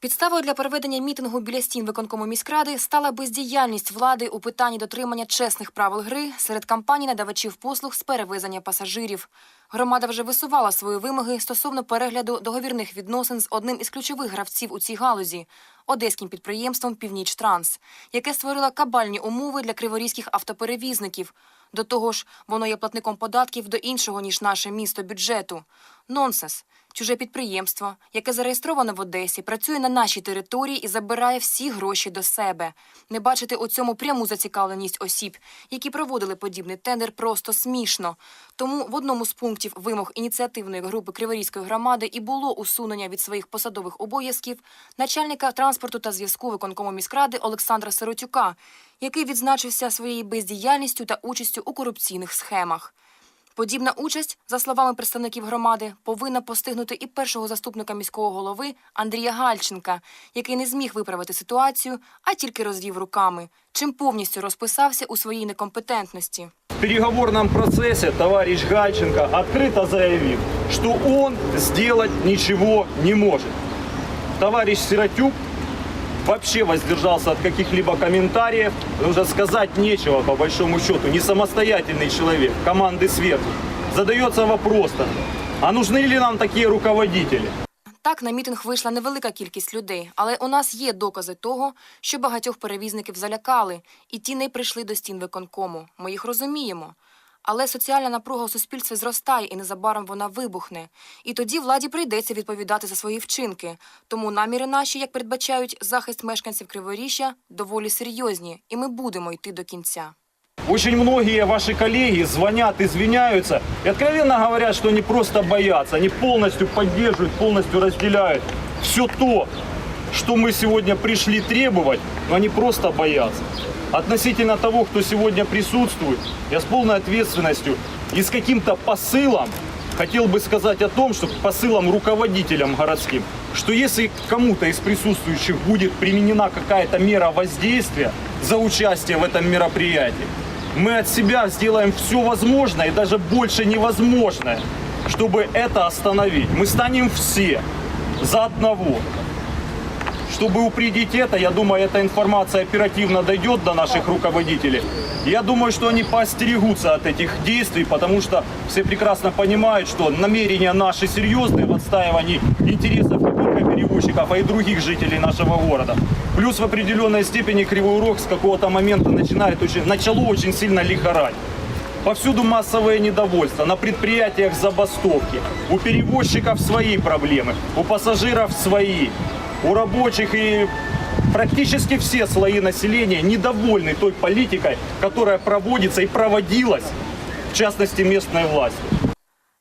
Підставою для проведення мітингу біля стін виконкому міськради стала бездіяльність влади у питанні дотримання чесних правил гри серед компаній надавачів послуг з перевезення пасажирів. Громада вже висувала свої вимоги стосовно перегляду договірних відносин з одним із ключових гравців у цій галузі одеським підприємством Північтранс, яке створило кабальні умови для криворізьких автоперевізників. До того ж, воно є платником податків до іншого ніж наше місто бюджету. Нонсенс. Чуже підприємство, яке зареєстровано в Одесі, працює на нашій території і забирає всі гроші до себе. Не бачити у цьому пряму зацікавленість осіб, які проводили подібний тендер, просто смішно. Тому в одному з пунктів вимог ініціативної групи Криворізької громади і було усунення від своїх посадових обов'язків начальника транспорту та зв'язку виконкому міськради Олександра Сиротюка, який відзначився своєю бездіяльністю та участю у корупційних схемах. Подібна участь, за словами представників громади, повинна постигнути і першого заступника міського голови Андрія Гальченка, який не зміг виправити ситуацію, а тільки розвів руками, чим повністю розписався у своїй некомпетентності. В переговорном процессе товарищ Гальченко открыто заявил, что он сделать ничего не может. Товарищ Сиротюк вообще воздержался от каких-либо комментариев. Уже сказать нечего, по большому счету. Не самостоятельный человек, команды сверху. Задается вопрос, а нужны ли нам такие руководители? Так, на мітинг вийшла невелика кількість людей, але у нас є докази того, що багатьох перевізників залякали, і ті не прийшли до стін виконкому. Ми їх розуміємо. Але соціальна напруга у суспільстві зростає і незабаром вона вибухне. І тоді владі прийдеться відповідати за свої вчинки. Тому наміри наші, як передбачають захист мешканців Криворіжжя, доволі серйозні, і ми будемо йти до кінця. Очень многие ваши коллеги звонят, извиняются и откровенно говорят, что они просто боятся. Они полностью поддерживают, полностью разделяют все то, что мы сегодня пришли требовать, но они просто боятся. Относительно того, кто сегодня присутствует, я с полной ответственностью и с каким-то посылом хотел бы сказать о том, что посылом руководителям городским, что если кому-то из присутствующих будет применена какая-то мера воздействия за участие в этом мероприятии, мы от себя сделаем все возможное и даже больше невозможное, чтобы это остановить. Мы станем все за одного. Чтобы упредить это, я думаю, эта информация оперативно дойдет до наших руководителей. Я думаю, что они поостерегутся от этих действий, потому что все прекрасно понимают, что намерения наши серьезные в отстаивании интересов не только перевозчиков, а и других жителей нашего города. Плюс в определенной степени Кривой Рог с какого-то момента начинает очень, начало очень сильно лихорадить. Повсюду массовое недовольство, на предприятиях забастовки. У перевозчиков свои проблемы, у пассажиров свои, у рабочих и практически все слои населения недовольны той политикой, которая проводится и проводилась, в частности, местной властью.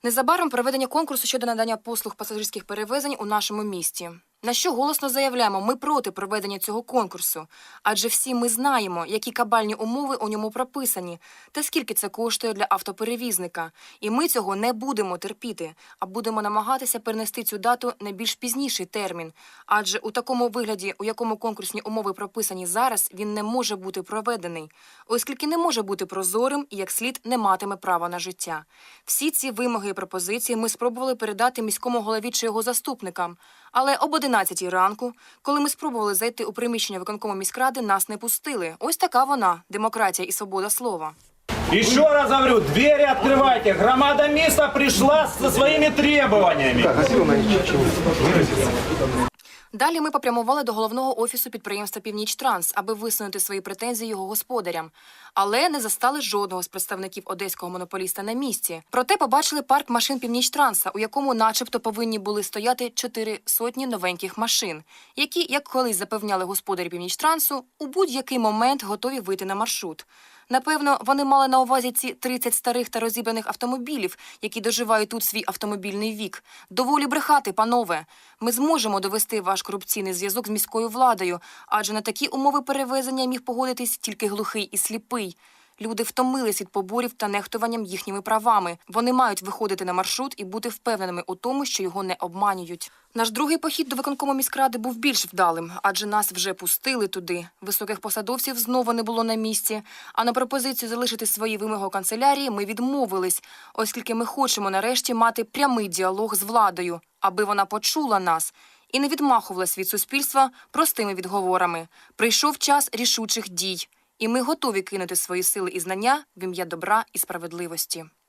Незабаром проведення конкурсу щодо надання послуг пасажирських перевезень у нашому місті. На що голосно заявляємо, ми проти проведення цього конкурсу, адже всі ми знаємо, які кабальні умови у ньому прописані, та скільки це коштує для автоперевізника. І ми цього не будемо терпіти, а будемо намагатися перенести цю дату на більш пізніший термін. Адже у такому вигляді, у якому конкурсні умови прописані зараз, він не може бути проведений, оскільки не може бути прозорим і як слід не матиме права на життя. Всі ці вимоги і пропозиції ми спробували передати міському голові чи його заступникам. Але об 11 ранку, коли ми спробували зайти у приміщення виконкому міськради, нас не пустили. Ось така вона демократія і свобода слова. Еще раз говорю, двери открывайте. Громада места пришла со своими требованиями. Далі ми попрямували до головного офісу підприємства Північтранс, аби висунути свої претензії його господарям, але не застали жодного з представників одеського монополіста на місці. Проте побачили парк машин Північтранса, у якому, начебто, повинні були стояти чотири сотні новеньких машин, які, як колись запевняли господарі Північтрансу, у будь-який момент готові вийти на маршрут. Напевно, вони мали на увазі ці 30 старих та розібраних автомобілів, які доживають тут свій автомобільний вік. Доволі брехати, панове. Ми зможемо довести ваш корупційний зв'язок з міською владою, адже на такі умови перевезення міг погодитись тільки глухий і сліпий. Люди втомились від поборів та нехтуванням їхніми правами. Вони мають виходити на маршрут і бути впевненими у тому, що його не обманюють. Наш другий похід до виконкому міськради був більш вдалим, адже нас вже пустили туди. Високих посадовців знову не було на місці. А на пропозицію залишити свої вимоги канцелярії ми відмовились, оскільки ми хочемо нарешті мати прямий діалог з владою, аби вона почула нас і не відмахувалась від суспільства простими відговорами. Прийшов час рішучих дій, і ми готові кинути свої сили і знання в ім'я добра і справедливості.